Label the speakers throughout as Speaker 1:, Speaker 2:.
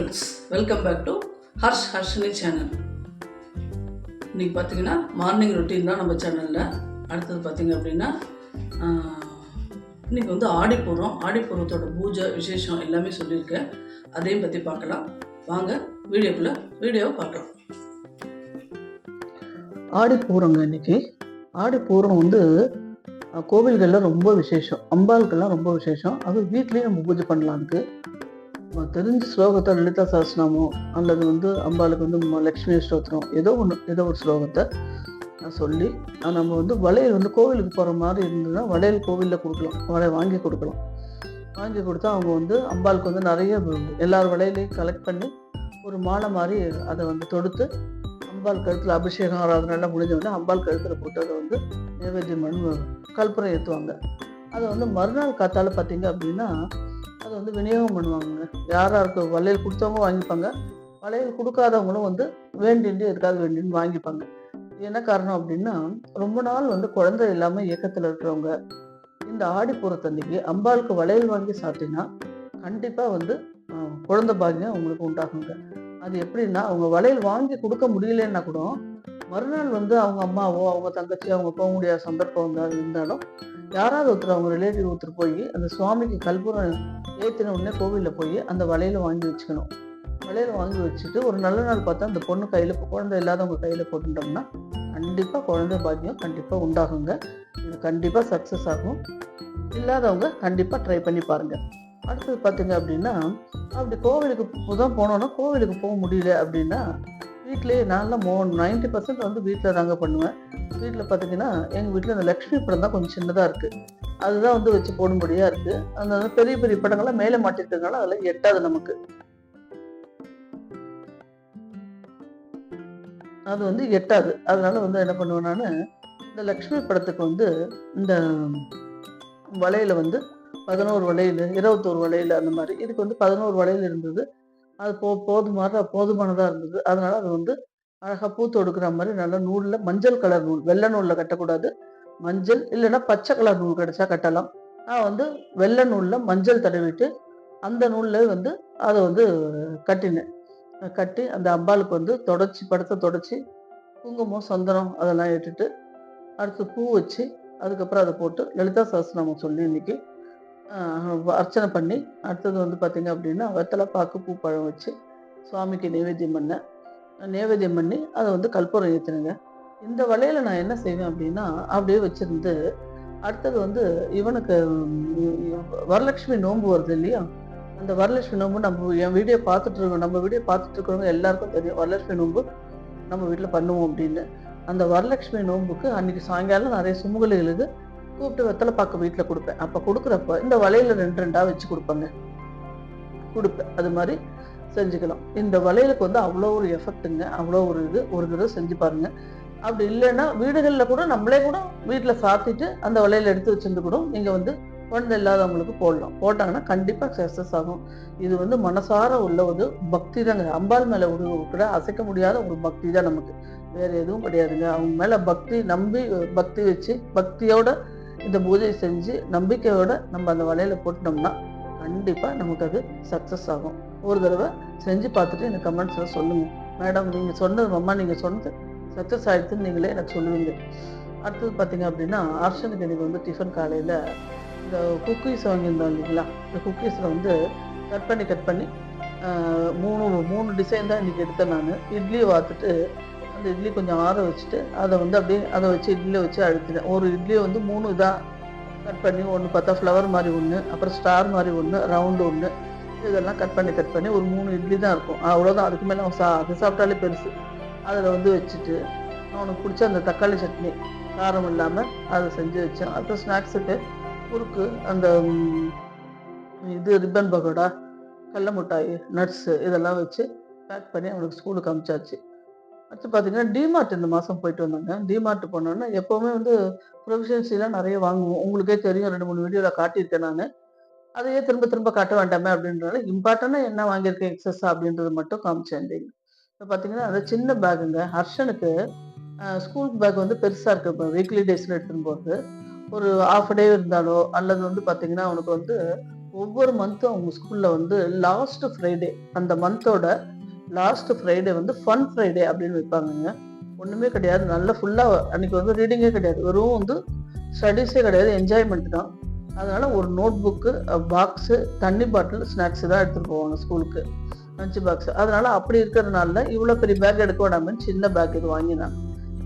Speaker 1: Friends welcome back to Harsh Harshini channel இன்னைக்கு பார்த்தீங்கன்னா morning routine தான் நம்ம சேனலில் அடுத்தது பார்த்தீங்க அப்படின்னா இன்றைக்கி இன்னைக்கு வந்து ஆடிப்பூரம் ஆடிப்பூரத்தோட பூஜை விசேஷம் எல்லாமே சொல்லியிருக்கேன். அதையும் பற்றி பார்க்கலாம். வாங்க வீடியோக்குள்ளே வீடியோவை பார்க்கலாம்.
Speaker 2: ஆடிப்பூரங்க இன்றைக்கி இன்னைக்கு வந்து கோவில்களில் கோவில்கள்ல ரொம்ப விசேஷம். அம்பாளுக்கெல்லாம் ரொம்ப விசேஷம். அது வீட்லயே நம்ம பூஜை பண்ணலாம் நம்ம தெரிஞ்ச ஸ்லோகத்தை லலிதா சாஸ்திரமோ அல்லது வந்து அம்பாளுக்கு வந்து லக்ஷ்மி ஸ்தோத்திரம் ஏதோ ஒன்று ஏதோ ஒரு ஸ்லோகத்தை நான் சொல்லி நம்ம வந்து வளையல் வந்து கோவிலுக்கு போகிற மாதிரி இருந்ததுன்னா வளையல் கோவிலில் கொடுக்கலாம். வளையல் வாங்கி கொடுக்கலாம். வாங்கி கொடுத்தா அவங்க வந்து அம்பாளுக்கு வந்து நிறைய எல்லார் வளையலையும் கலெக்ட் பண்ணி ஒரு மாலை மாதிரி அதை வந்து தொடுத்து அம்பாள் கழுத்தில் அபிஷேகம் ஆராதனைலாம் முடிஞ்ச உடனே அம்பாள் கழுத்தில் போட்டு அதை வந்து நைவேத்தியம் பண்ணி கற்பூரம் ஏற்றுவாங்க அதை வந்து மறுநாள் காத்தால் பார்த்தீங்க அப்படின்னா அதை வந்து விநியோகம் பண்ணுவாங்க யார் யாருக்கு வளையல் கொடுத்தவங்க வாங்கிப்பாங்க. வளையல் கொடுக்காதவங்களும் வந்து வேண்டின்னு எதுக்காக வேண்டின்னு வாங்கிப்பாங்க. என்ன காரணம் அப்படின்னா ரொம்ப நாள் வந்து குழந்தை இல்லாமல் இயக்கத்தில் இருக்கிறவங்க இந்த ஆடிப்புறத்தன்னைக்கு அம்பாளுக்கு வளையல் வாங்கி சாப்பிட்டீங்கன்னா கண்டிப்பாக வந்து குழந்தை பாக்கியம் அவங்களுக்கு உண்டாகுங்க. அது எப்படின்னா அவங்க வளையல் வாங்கி கொடுக்க முடியலன்னா கூட மறுநாள் வந்து அவங்க அம்மாவோ அவங்க தங்கச்சியோ அவங்க போக முடியாத சந்தர்ப்பம் வந்தா இருந்தாலும் யாராவது ஒருத்தர் அவங்க ரிலேட்டிவ் ஒருத்தர் போய் அந்த சுவாமிக்கு கல்பூரம் ஏற்றின உடனே கோவிலில் போய் அந்த வலையில் வாங்கி வச்சுக்கணும். வலையில் வாங்கி வச்சுட்டு ஒரு நல்ல நாள் பார்த்தா அந்த பொண்ணு கையில் குழந்தை இல்லாதவங்க கையில் போட்டுட்டோம்னா கண்டிப்பாக குழந்தை பாக்கியம் கண்டிப்பாக உண்டாகுங்க. இது கண்டிப்பாக சக்ஸஸ் ஆகும். இல்லாதவங்க கண்டிப்பாக ட்ரை பண்ணி பாருங்க. அடுத்தது பார்த்தீங்க அப்படின்னா அப்படி கோவிலுக்கு தான் போனோன்னா கோவிலுக்கு போக முடியல அப்படின்னா வீட்லேயே நான்லாம் மோ நைன்டி பர்சன்ட் வந்து வீட்டில் தாங்க பண்ணுவேன். வீட்டில் பார்த்தீங்கன்னா எங்கள் வீட்டில் இந்த லக்ஷ்மி படம் தான் கொஞ்சம் சின்னதாக இருக்குது அதுதான் வந்து வச்சு போடும்படியாக இருக்குது அந்த பெரிய பெரிய படங்கள்லாம் மேலே மாட்டிருக்கிறதுனால அதில் எட்டாது நமக்கு. அது வந்து எட்டாது. அதனால வந்து என்ன பண்ணுவேன் நான் இந்த லக்ஷ்மி படத்துக்கு வந்து இந்த வளையல வந்து பதினோரு வளையல் இருபத்தோரு வளையல் அந்த மாதிரி இதுக்கு வந்து பதினோரு வளையல் இருந்தது. அது போ போதுமான போதுமானதாக இருந்தது. அதனால் அது வந்து அழகாக பூ தொடுக்கிற மாதிரி நல்ல நூலில் மஞ்சள் கலர் நூல் வெள்ளை நூலில் கட்டக்கூடாது. மஞ்சள் இல்லைன்னா பச்சை கலர் நூல் கிடைச்சா கட்டலாம். நான் வந்து வெள்ளை நூலில் மஞ்சள் தடவிட்டு அந்த நூலில் வந்து அதை வந்து கட்டினேன். கட்டி அந்த அம்பாளுக்கு வந்து தொடச்சி படத்தை தொடச்சி குங்குமம் சந்தனம் அதெல்லாம் இட்டுட்டு அடுத்து பூ வச்சு அதுக்கப்புறம் அதை போட்டு லலிதா சஹஸ்ரநாமம் சொல்லி இன்னைக்கு அர்ச்சனை பண்ணி அடுத்தது வந்து பார்த்தீங்க அப்படின்னா வெத்தலை பாக்கு பூ பழம் வச்சு சுவாமிக்கு நைவேத்தியம் பண்ணேன் நைவேத்தியம் பண்ணி அதை வந்து கற்பூரம் ஏற்றினுங்க இந்த வலையில் நான் என்ன செய்வேன் அப்படின்னா அப்படியே வச்சுருந்து அடுத்தது வந்து இவனுக்கு வரலட்சுமி நோன்பு வருது இல்லையா? அந்த வரலட்சுமி நோன்பு நம்ம என் வீடியோ பார்த்துட்டு இருக்கோம். நம்ம வீடியோ பார்த்துட்டு இருக்கிறவங்க எல்லாருக்கும் தெரியும் வரலட்சுமி நோன்பு நம்ம வீட்டில் பண்ணுவோம் அப்படின்னு. அந்த வரலட்சுமி நோன்புக்கு அன்னைக்கு சாயங்காலம் நிறைய சுமுகலைகளுக்கு கூப்பிட்டு வெத்தலை பாக்கு வீட்டில் கொடுப்பேன். அப்போ கொடுக்குறப்ப இந்த வலையில் ரெண்டு ரெண்டாக வச்சு கொடுப்பேங்க. கொடுப்பேன். அது மாதிரி செஞ்சுக்கலாம். இந்த வளையலுக்கு வந்து அவ்வளோ ஒரு எஃபெக்ட்டுங்க அவ்வளோ ஒரு இது. ஒரு தடவை செஞ்சு பாருங்க. அப்படி இல்லைன்னா வீடுகளில் கூட நம்மளே கூட வீட்டில் சாத்திட்டு அந்த வளையல் எடுத்து வச்சிருந்து கூட நீங்கள் வந்து குழந்தை இல்லாதவங்களுக்கு போடலாம். போட்டாங்கன்னா கண்டிப்பாக சக்ஸஸ் ஆகும். இது வந்து மனசார உள்ள ஒரு பக்தி தாங்க. அம்பாள் மேலே ஒரு கூட அசைக்க முடியாத ஒரு பக்தி தான் நமக்கு. வேறு எதுவும் கிடையாதுங்க. அவங்க மேலே பக்தி நம்பி பக்தி வச்சு பக்தியோட இந்த பூஜை செஞ்சு நம்பிக்கையோட நம்ம அந்த வலையில போட்டோம்னா கண்டிப்பாக நமக்கு அது சக்ஸஸ் ஆகும். ஒரு தடவை செஞ்சு பார்த்துட்டு எனக்கு கமெண்ட்ஸில் சொல்லுங்க. மேடம் நீங்கள் சொன்னது அம்மா நீங்கள் சொன்னது சக்ஸஸ் ஆயிடுச்சுன்னு நீங்களே எனக்கு சொல்லுவீங்க. அடுத்தது பார்த்தீங்க அப்படின்னா ஆர்ஷனுக்கு எனக்கு வந்து டிஃபன் காலையில் இந்த குக்கீஸ் வாங்கியிருந்தோம் இல்லைங்களா? இந்த குக்கீஸில் வந்து கட் பண்ணி கட் பண்ணி ஆஹ், மூணு மூணு டிசைன் தான் இன்றைக்கி எடுத்தேன் நான். இட்லியை வாத்துட்டு அந்த இட்லி கொஞ்சம் ஆற வச்சுட்டு அதை வந்து அப்படியே அதை வச்சு இட்லியை வச்சு அழுத்தினேன் ஒரு இட்லியை வந்து மூணு இதாக கட் பண்ணி ஒன்று பார்த்தா ஃப்ளவர் மாதிரி ஒன்று அப்புறம் ஸ்டார் மாதிரி ஒன்று ரவுண்டு ஒன்று இதெல்லாம் கட் பண்ணி கட் பண்ணி ஒரு மூணு இட்லி தான் இருக்கும். அவ்வளோதான் அதுக்கு மேலே அவன் சா அது சாப்பிட்டாலே பெருசு. அதில் வந்து வச்சுட்டு அவனுக்கு பிடிச்ச அந்த தக்காளி சட்னி காரம் இல்லாமல் அதை செஞ்சு வச்சேன். அப்புறம் ஸ்நாக்ஸுக்கு முறுக்கு அந்த இது ரிப்பன் பகோடா கடல மிட்டாய் நட்ஸு இதெல்லாம் வச்சு பேக் பண்ணி அவனுக்கு ஸ்கூலுக்கு அனுப்பிச்சாச்சு அடுத்து பார்த்தீங்கன்னா டிமார்ட் இந்த மாதம் போயிட்டு வந்தாங்க. டிமார்ட் போனோன்னா எப்போவுமே வந்து ப்ரொவிஷன்ஸிலாம் நிறைய வாங்குவோம். உங்களுக்கே தெரியும் ரெண்டு மூணு வீடியோவில் காட்டியிருக்கேன் நான். அதையே திரும்ப திரும்ப காட்ட வேண்டாமே அப்படின்றனால இம்பார்ட்டண்டாக என்ன வாங்கியிருக்கேன் எக்ஸஸ் அப்படின்றது மட்டும் காமிச்சேன் இப்போ பார்த்தீங்கன்னா அது சின்ன பேக்குங்க ஹர்ஷனுக்கு ஸ்கூல் பேக் வந்து பெருசாக இருக்குது இப்போ வீக்லி டேஸில் எடுத்துன்னு போகிறது ஒரு ஆஃப் டே இருந்தாலோ அல்லது வந்து பார்த்தீங்கன்னா அவனுக்கு வந்து ஒவ்வொரு மந்த்தும் அவங்க ஸ்கூலில் வந்து லாஸ்ட் ஃப்ரைடே அந்த மந்தோட லாஸ்ட் ஃப்ரைடே வந்து ஃபன் ஃப்ரைடே அப்படின்னு வைப்பாங்கங்க. ஒன்றுமே கிடையாது. நல்லா ஃபுல்லாக அன்னைக்கு வந்து ரீடிங்கே கிடையாது. வெறும் வந்து ஸ்டடீஸே கிடையாது. என்ஜாய்மெண்ட் தான். அதனால் ஒரு நோட் புக்கு பாக்ஸு தண்ணி பாட்டில் ஸ்நாக்ஸ் தான் எடுத்துகிட்டு போவாங்க ஸ்கூலுக்கு லஞ்ச் பாக்ஸ் அதனால் அப்படி இருக்கிறதுனால இவ்வளோ பெரிய பேக் எடுக்க வேண்டாமன்னு சின்ன பேக் இது வாங்கினாங்க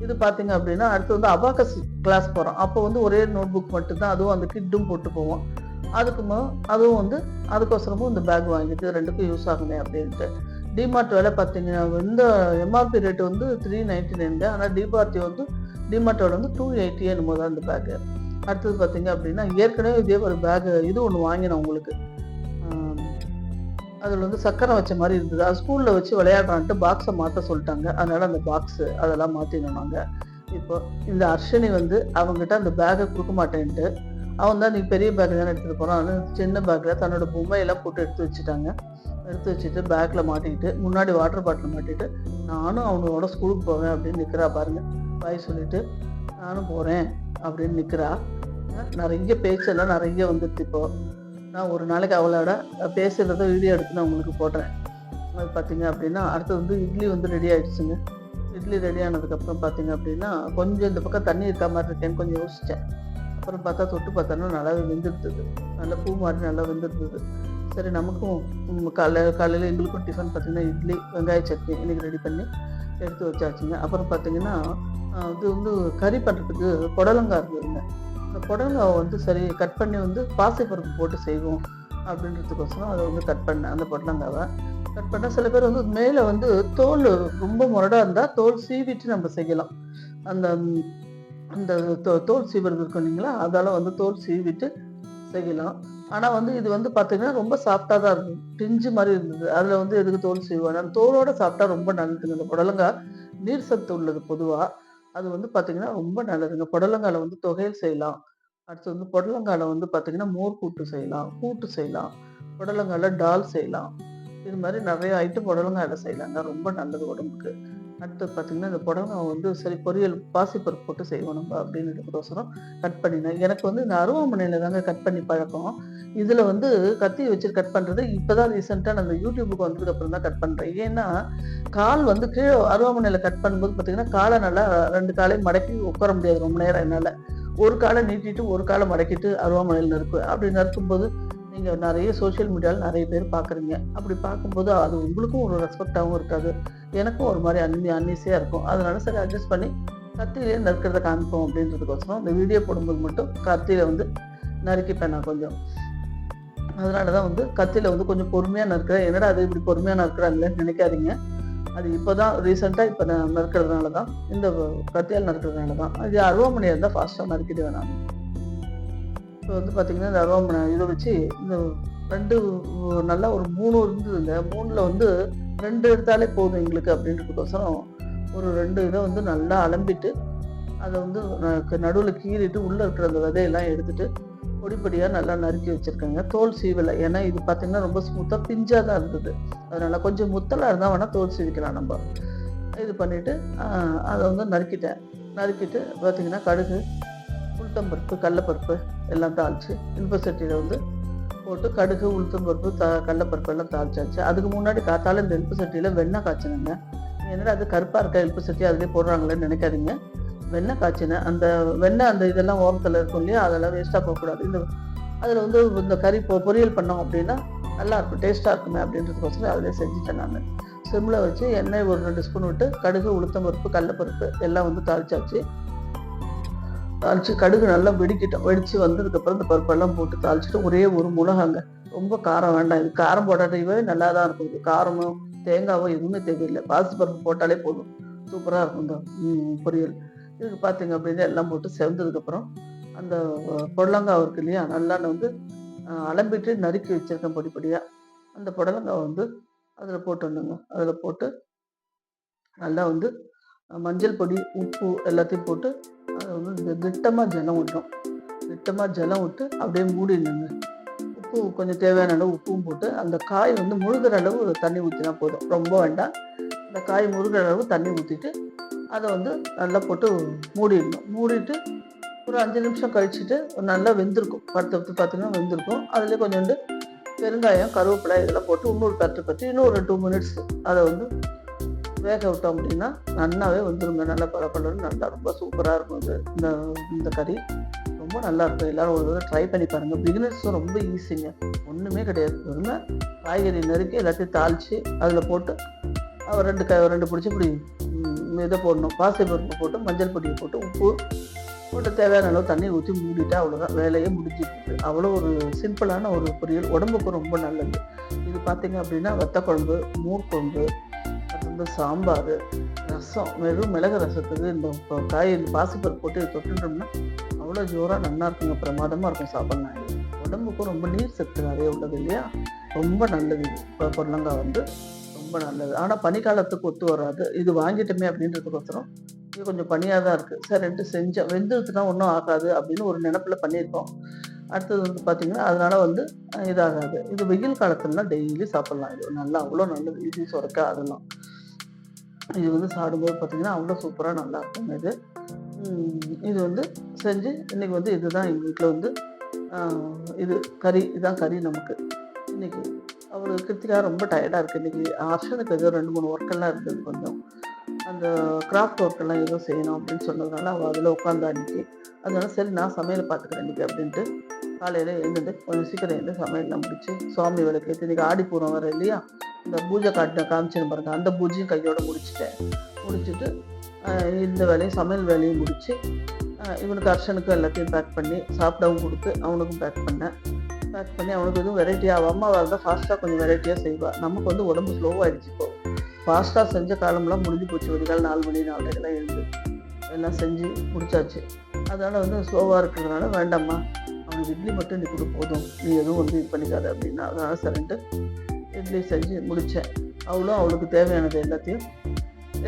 Speaker 2: இது பார்த்தீங்க அப்படின்னா அடுத்து வந்து அபாக்கஸ் கிளாஸ் போகிறோம் அப்போ வந்து ஒரே நோட் புக் மட்டும்தான். அதுவும் அந்த கிட்டும் போட்டு போவோம். அதுக்கு அதுவும் வந்து அதுக்கோசரமும் இந்த பேக் வாங்கிட்டு ரெண்டுக்கும் யூஸ் ஆகுமே அப்படின்ட்டு. டிமார்ட் விலை பார்த்தீங்கன்னா இந்த எம்ஆர்பி ரேட் வந்து த்ரீ நைன்டி நைன்ங்க ஆனால் டிமார்ட் வந்து டிமார்ட்டோட வந்து டூ எயிட்டி என்னமோ தான் அந்த பேக்கு அடுத்தது பார்த்தீங்க அப்படின்னா ஏற்கனவே இதே ஒரு பேகு இது ஒன்று வாங்கினேன் உங்களுக்கு. அதில் வந்து சக்கரை வச்ச மாதிரி இருந்தது. அது ஸ்கூலில் வச்சு விளையாடுறான்ட்டு பாக்ஸை மாற்ற சொல்லிட்டாங்க. அதனால் அந்த பாக்ஸு அதெல்லாம் மாற்றினோம் நாங்கள் இப்போ இந்த அர்ஷனி வந்து அவங்ககிட்ட அந்த பேக்கை கொடுக்க மாட்டேன்ட்டு அவன் தான் நீ பெரிய பேக் தானே எடுத்துகிட்டு போகிறான் சின்ன பேக்கில் தன்னோட பொம்மையெல்லாம் போட்டு எடுத்து வச்சுட்டாங்க. எடுத்து வச்சுட்டு பேக்கில் மாட்டிக்கிட்டு முன்னாடி வாட்டர் பாட்டில் மாட்டிட்டு நானும் அவனோட ஸ்கூலுக்கு போவேன் அப்படின்னு நிற்கிறா பாருங்க. பாய் சொல்லிட்டு நானும் போகிறேன் அப்படின்னு நிற்கிறா நிறைய பேச்செல்லாம் நிறைய வந்துடுது இப்போ. நான் ஒரு நாளைக்கு அவளோட பேசுகிறத வீடியோ எடுத்து நான் உங்களுக்கு போடுறேன். அது பார்த்தீங்க அப்படின்னா அடுத்து வந்து இட்லி வந்து ரெடி ஆகிடுச்சுங்க இட்லி ரெடி ஆனதுக்கப்புறம் பார்த்தீங்க அப்படின்னா கொஞ்சம் இந்த பக்கம் தண்ணி இருக்க மாதிரி இருக்கேன்னு கொஞ்சம் யோசித்தேன் அப்புறம் பார்த்தா தொட்டு பார்த்தோன்னா நல்லாவே வெந்திருந்தது. நல்லா பூ மாதிரி நல்லா வெந்திருந்தது. சரி நமக்கும் காலையில் காலை காலையில் எங்களுக்கும் டிஃபன் பார்த்தீங்கன்னா இட்லி வெங்காய சட்னி இன்றைக்கி ரெடி பண்ணி எடுத்து வச்சாச்சுங்க. அப்புறம் பார்த்தீங்கன்னா இது வந்து கறி பண்ணுறதுக்கு புடலங்காய் இருக்குதுங்க. அந்த புடலங்காவை வந்து சரி கட் பண்ணி வந்து பாசைப்பருப்பு போட்டு செய்வோம் அப்படின்றதுக்கோசரம் அதை வந்து கட் பண்ணேன் அந்த புடலங்காவை கட் பண்ணால் சில பேர் வந்து மேலே வந்து தோல் ரொம்ப முரடாக இருந்தால் தோல் சீவிட்டு நம்ம செய்யலாம். அந்த இந்த தோ- தோல் சீவுறது இருக்கும் இல்லைங்களா? அதால் வந்து தோல் சீவிட்டு செய்யலாம். ஆனால் வந்து இது வந்து பார்த்தீங்கன்னா ரொம்ப சாஃப்டாக தான் இருக்கும். பிஞ்சு மாதிரி இருந்தது. அதில் வந்து எதுக்கு தோல் சீவுவாங்க? தோலோட சாப்பிட்டா ரொம்ப நல்லதுங்க. இந்த புடலங்காய் நீர் சத்து உள்ளது பொதுவாக அது வந்து பார்த்தீங்கன்னா ரொம்ப நல்லதுங்க. புடலங்கால வந்து தொகையில் செய்யலாம். அடுத்து வந்து புடலங்கால வந்து பார்த்தீங்கன்னா மோர் கூட்டு செய்யலாம். கூட்டு செய்யலாம். புடலங்கால டால் செய்யலாம். இது மாதிரி நிறைய ஐட்டம் புடலங்காயில் செய்யலாங்க. ரொம்ப நல்லது உடம்புக்கு. அடுத்து பார்த்தீங்கன்னா இந்த புடவை வந்து சரி பொரியல் பாசிப்பருப்பு போட்டு செய்வோம் நம்ம அப்படின்றதுக்கோசரம் கட் பண்ணினேன் எனக்கு வந்து இந்த அருவாமனையில் தாங்க கட் பண்ணி பழக்கம். இதில் வந்து கத்தி வச்சு கட் பண்ணுறது இப்போ தான் ரீசெண்டாக நான் இந்த யூடியூபுக்கு வந்ததுக்கு அப்புறம் தான் கட் பண்ணுறேன் ஏன்னா கால் வந்து கீழே அருவாமனையில் கட் பண்ணும்போது பார்த்தீங்கன்னா காலை நல்லா ரெண்டு காலையும் மடக்கி உட்கார முடியாது ரொம்ப நேரம் என்னால். ஒரு காலை நீட்டிட்டு ஒரு காலை மடக்கிட்டு அருவாமனையில் நறுப்பு அப்படி நறுக்கும்போது நீங்கள் நிறைய சோஷியல் மீடியாவில் நிறைய பேர் பார்க்குறீங்க. அப்படி பார்க்கும்போது அது உங்களுக்கும் ஒரு ரெஸ்பெக்டாகவும் இருக்காது. எனக்கும் ஒரு மாதிரி அன்னி அன்னீஸியாக இருக்கும். அதனால சரி அட்ஜஸ்ட் பண்ணி கத்தியிலே நறுக்கிறத காமிப்போம் அப்படின்றதுக்கோசரம் இந்த வீடியோ போடும்போது மட்டும் கத்தியில் வந்து நறுக்கிப்பேன் நான் கொஞ்சம். அதனால தான் வந்து கத்தியில் வந்து கொஞ்சம் பொறுமையாக நறுக்கிறேன். என்னடா அது இப்படி பொறுமையாக நறுக்கிறாங்களேன்னு நினைக்காதீங்க. அது இப்போ தான் ரீசெண்டாக இப்போ நான் நறுக்கிறதுனால தான் இந்த கத்தியால் நறுக்கிறதுனால தான் அது அருவாமனையாக இருந்தால் ஃபாஸ்ட்டாக நறுக்கிடுவேன் நான். இப்போ வந்து பார்த்தீங்கன்னா இந்த அருவாமனை இதை வச்சு இந்த ரெண்டு நல்லா ஒரு மூணு இருந்ததுங்க மூணில் வந்து ரெண்டு எடுத்தாலே போதும் எங்களுக்கு அப்படின்றதுக்கோசரம் ஒரு ரெண்டு இதை வந்து நல்லா அலம்பிட்டு அதை வந்து நடுவில் கீறிட்டு உள்ளே இருக்கிற அந்த விதையெல்லாம் எடுத்துட்டு பொடிப்பொடியாக நல்லா நறுக்கி வச்சுருக்கேங்க. தோல் சீவலை ஏன்னா இது பார்த்திங்கன்னா ரொம்ப ஸ்மூத்தாக பிஞ்சாக தான் இருந்தது. அதனால் கொஞ்சம் முத்தலாக இருந்தால் வேணால் தோல் சீவிக்கலாம் நம்ம. இது பண்ணிவிட்டு அதை வந்து நறுக்கிட்டேன். நறுக்கிட்டு பார்த்தீங்கன்னா கடுகு உளுத்தம் பருப்பு கடலப்பருப்பு எல்லாம் தாளித்து இன்ப சட்டியில் வந்து போட்டு கடுகு உளுத்தம் பருப்பு த கடலப்பருப்பு எல்லாம் தாளிச்சாச்சு. அதுக்கு முன்னாடி காத்தால இந்த இல்பு சட்டியில் வெண்ணெய் காய்ச்சினுங்க. என்னடா அது கருப்பாக இருக்க இல்பு சட்டி அதிலே போடுறாங்களேன்னு நினைக்காதீங்க. வெண்ணெய் காய்ச்சினேன். அந்த வெண்ணெய் அந்த இதெல்லாம் ஓரத்தில் இருக்கும் இல்லையா? அதெல்லாம் வேஸ்ட்டாக போகக்கூடாது. இந்த அதில் வந்து இந்த கறி பொ பொரியல் பண்ணோம் அப்படின்னா நல்லா இருக்கும். டேஸ்ட்டாக இருக்குமே அப்படின்றதுக்கோசரம் அதிலே செஞ்சுட்டேன் நான். சிம்மில் வச்சு எண்ணெய் ஒரு ரெண்டு ஸ்பூன் விட்டு கடுகு உளுத்தம் பருப்பு கடலப்பருப்பு எல்லாம் வந்து தாளிச்சாச்சு. தாளிச்சு கடுகு நல்லா வெடிக்கிட்டோம். வெடிச்சு வந்ததுக்கப்புறம் இந்த பருப்பெல்லாம் போட்டு தாளிச்சிட்டு ஒரே ஒரு மிளகாங்க ரொம்ப காரம் வேண்டாம். இது காரம் போட்டாட்டவே நல்லா தான் இருக்கும். இது காரமோ தேங்காவோ எதுவுமே தேவையில்லை. பாசி பருப்பு போட்டாலே போதும். சூப்பராக இருக்கும் இந்த பொரியல். இதுக்கு பார்த்தீங்க அப்படின்னா எல்லாம் போட்டு செவந்ததுக்கப்புறம் அந்த புடலங்காய் இருக்கு இல்லையா? நல்லா வந்து அலம்பிட்டு நறுக்கி வச்சிருக்கேன் படிப்படியாக அந்த புடலங்காய் வந்து அதில் போட்டுடணுங்க. அதில் போட்டு நல்லா வந்து மஞ்சள் பொடி உப்பு எல்லாத்தையும் போட்டு அதை வந்து திட்டமாக ஜலம் விட்டோம் திட்டமாக ஜலம் விட்டு அப்படியே மூடி நின்று உப்பு கொஞ்சம் தேவையான அளவு உப்பும் போட்டு அந்த காய் வந்து முழுகிற அளவு தண்ணி ஊற்றினா போதும். ரொம்ப வேண்டாம். அந்த காய் முழுகிற அளவு தண்ணி ஊற்றிட்டு அதை வந்து நல்லா போட்டு மூடிடணும். மூடிட்டு ஒரு அஞ்சு நிமிஷம் கழிச்சுட்டு நல்லா வெந்திருக்கும். படுத்து பார்த்தீங்கன்னா வெந்திருக்கும். அதுலேயே கொஞ்சோண்டு பெருங்காயம் கருவேப்பிலை இதெல்லாம் போட்டு இன்னொரு பத்து பற்றி இன்னும் ஒரு டூ மினிட்ஸ் அதை வந்து வேக விட்டோம் அப்படின்னா நல்லாவே வந்துருங்க. நல்லா பரப்பளவு நல்லா ரொம்ப சூப்பராக இருக்கும் இது இந்த இந்த கறி ரொம்ப நல்லா இருக்கும். எல்லாரும் ஒரு தடவை ட்ரை பண்ணி பாருங்கள் பிகினர்ஸும் ரொம்ப ஈஸிங்க ஒன்றுமே கிடையாது. வெறுமை காய்கறி நறுக்கி எல்லாத்தையும் தாளித்து அதில் போட்டு ரெண்டு க ரெண்டு பிடிச்சி இப்படி இதை போடணும். பாசிப்பருப்பு போட்டு மஞ்சள் பொடியை போட்டு உப்பு போட்டு தேவையான அளவு தண்ணி ஊற்றி மூடிட்டா அவ்வளோதான் வேலையே முடிஞ்சிருக்கு அவ்வளோ ஒரு சிம்பிளான ஒரு பொரியல். உடம்புக்கு ரொம்ப நல்லது. இது பார்த்தீங்க அப்படின்னா வத்த குழம்பு குழம்பு வந்து சாம்பார் ரசம் வெறும் மிளகு ரசத்துக்கு இந்த காய் இந்த பாசிப்பருப்பு போட்டு இது தொட்டுட்டோம்னா அவ்வளோ ஜோராக நல்லா இருக்குங்க. பிரமாதமாக இருக்கும் சாப்பிட்லாம் உடம்புக்கும் ரொம்ப நீர் சத்து நிறைய உள்ளது இல்லையா? ரொம்ப நல்லது இது. இப்போ பொருளங்காய் வந்து ரொம்ப நல்லது. ஆனால் பனிக்காலத்துக்கு ஒத்து வராது. இது வாங்கிட்டோமே அப்படின்றதுக்கோசரம் இது கொஞ்சம் பனியாக தான் இருக்குது சரின்ட்டு செஞ்சேன் வெந்ததுன்னா ஒன்றும் ஆகாது அப்படின்னு ஒரு நினப்பில் பண்ணியிருக்கோம். அடுத்தது வந்து பார்த்தீங்கன்னா அதனால் வந்து இதாகாது. இது வெயில் காலத்துலலாம் டெய்லி சாப்பிட்லாம். இது நல்லா அவ்வளோ நல்லது. இது சுரக்க அதெல்லாம். இது வந்து சாப்பிடும்போது பார்த்தீங்கன்னா அவ்வளோ சூப்பராக நல்லா இருக்கும் இது. இது வந்து செஞ்சு இன்றைக்கி வந்து இதுதான் எங்கள் வீட்டில் வந்து இது கறி இதுதான் கறி நமக்கு. இன்னைக்கு அவர் கிருத்திகா ரொம்ப டயர்டாக இருக்குது இன்றைக்கி ஹர்ஷனுக்கு ஏதோ ரெண்டு மூணு ஒர்க்கெல்லாம் இருக்குது கொஞ்சம். அந்த கிராஃப்ட் ஒர்க்கெல்லாம் ஏதோ செய்யணும் அப்படின்னு சொன்னதுனால அவள் அதில் உட்காந்தா இன்னைக்கு. அதனால சரி நான் சமையலை பார்த்துக்கிறேன் இன்னைக்கு அப்படின்ட்டு காலையில் எழுந்துட்டு கொஞ்சம் சீக்கிரம் எழுந்து சமையல்லாம் முடிச்சு சுவாமி விளக்கேற்றி இன்னைக்கு ஆடி பூரம் வர இல்லையா? இந்த பூஜை காட்டின காமிச்சின்னு பாருங்க. அந்த பூஜையும் கையோட முடிச்சிட்டேன். முடிச்சுட்டு இந்த வேலையும் சமையல் வேலையும் முடித்து இவனுக்கு அர்ஷனுக்கு எல்லாத்தையும் பேக் பண்ணி சாப்பிடவும் கொடுத்து அவனுக்கும் பேக் பண்ணேன். பேக் பண்ணி அவனுக்கு எதுவும் வெரைட்டியாக அவள் அம்மாவாக இருந்தால் ஃபாஸ்ட்டாக கொஞ்சம் வெரைட்டியாக செய்வாள் நமக்கு வந்து உடம்பு ஸ்லோவாகிடுச்சு இப்போ. ஃபாஸ்ட்டாக செஞ்ச காலம்லாம் முடிஞ்சு போச்சு. விடிகால் நாலு மணி நாலரைக்கெல்லாம் எழுந்து எல்லாம் செஞ்சு முடிச்சாச்சு. அதனால் வந்து ஸ்லோவாக இருக்கிறதுனால வேண்டாம்மா. அவனுக்கு இட்லி மட்டும் நீ கொடு போதும். நீ எதுவும் வந்து இது பண்ணிக்காத அப்படின்னா அதனால் சரின்ட்டு இட்லி செஞ்சு முடித்தேன். அவளும் அவளுக்கு தேவையானது எல்லாத்தையும்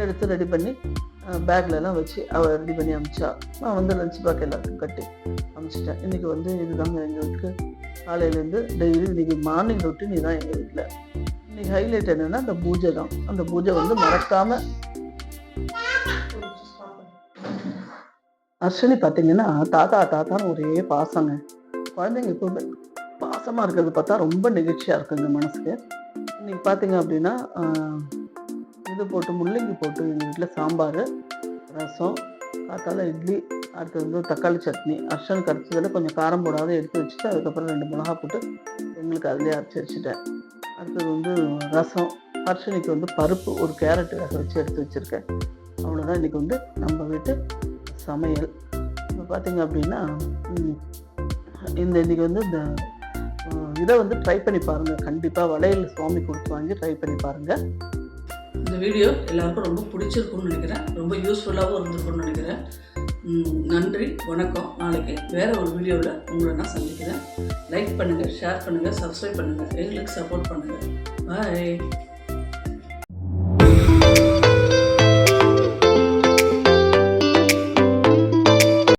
Speaker 2: எடுத்து ரெடி பண்ணி பேக்லலாம் வச்சு அவள் ரெடி பண்ணி அமிச்சா. நான் வந்து லஞ்ச் பேக் எல்லாத்தையும் கட்டி அமிச்சிட்டேன். இன்றைக்கி வந்து இதுதாங்க எங்கள் வீட்டுக்கு காலையிலேருந்து டெய்லி இன்றைக்கி மார்னிங் ரொட்டீன் இதுதான் எங்கள் வீட்டில் இன்றைக்கி ஹைலைட் என்னன்னா அந்த பூஜை தான். அந்த பூஜை வந்து மறக்காமல் அர்ஷனி பார்த்தீங்கன்னா தாத்தா தாத்தான்னு ஒரே பாசங்க. குழந்தைங்க எப்பவுமே பாசமாக இருக்கிறது பார்த்தா ரொம்ப நெகிழ்ச்சியாக இருக்குங்க மனசுக்கு. இன்னைக்கு பார்த்தீங்க அப்படின்னா இது போட்டு முள்ளங்கி போட்டு எங்கள் வீட்டில் சாம்பார் ரசம் காத்தால இட்லி அடுத்து வந்து தக்காளி சட்னி அர்ஷன் கரைச்சதில் கொஞ்சம் காரம் போடாத எடுத்து வச்சுட்டு அதுக்கப்புறம் ரெண்டு மிளகா போட்டு எங்களுக்கு அதுலேயே அரைச்சி வச்சுட்டேன். அடுத்தது வந்து ரசம் அர்ஷனிக்கு வந்து பருப்பு ஒரு கேரட் வேக வச்சு எடுத்து வச்சுருக்கேன். அவ்வளோதான் இன்றைக்கி வந்து நம்ம வீட்டு சமையல். இப்போ பார்த்தீங்க அப்படின்னா இந்த இன்றைக்கி வந்து இந்த இதை வந்து ட்ரை பண்ணி பாருங்கள் கண்டிப்பாக வளையல் சுவாமி கொடுத்து வாங்கி ட்ரை பண்ணி பாருங்கள்
Speaker 1: இந்த வீடியோ எல்லாருக்கும் ரொம்ப பிடிச்சிருக்கும்னு நினைக்கிறேன். ரொம்ப யூஸ்ஃபுல்லாகவும் இருந்திருக்கும்னு நினைக்கிறேன். நன்றி வணக்கம். நாளைக்கு வேற ஒரு வீடியோவில் உங்களை நான் சந்திக்கிறேன். லைக் பண்ணுங்கள் ஷேர் பண்ணுங்கள் சப்ஸ்கிரைப் பண்ணுங்கள் எங்களுக்கு சப்போர்ட் பண்ணுங்கள் பாய்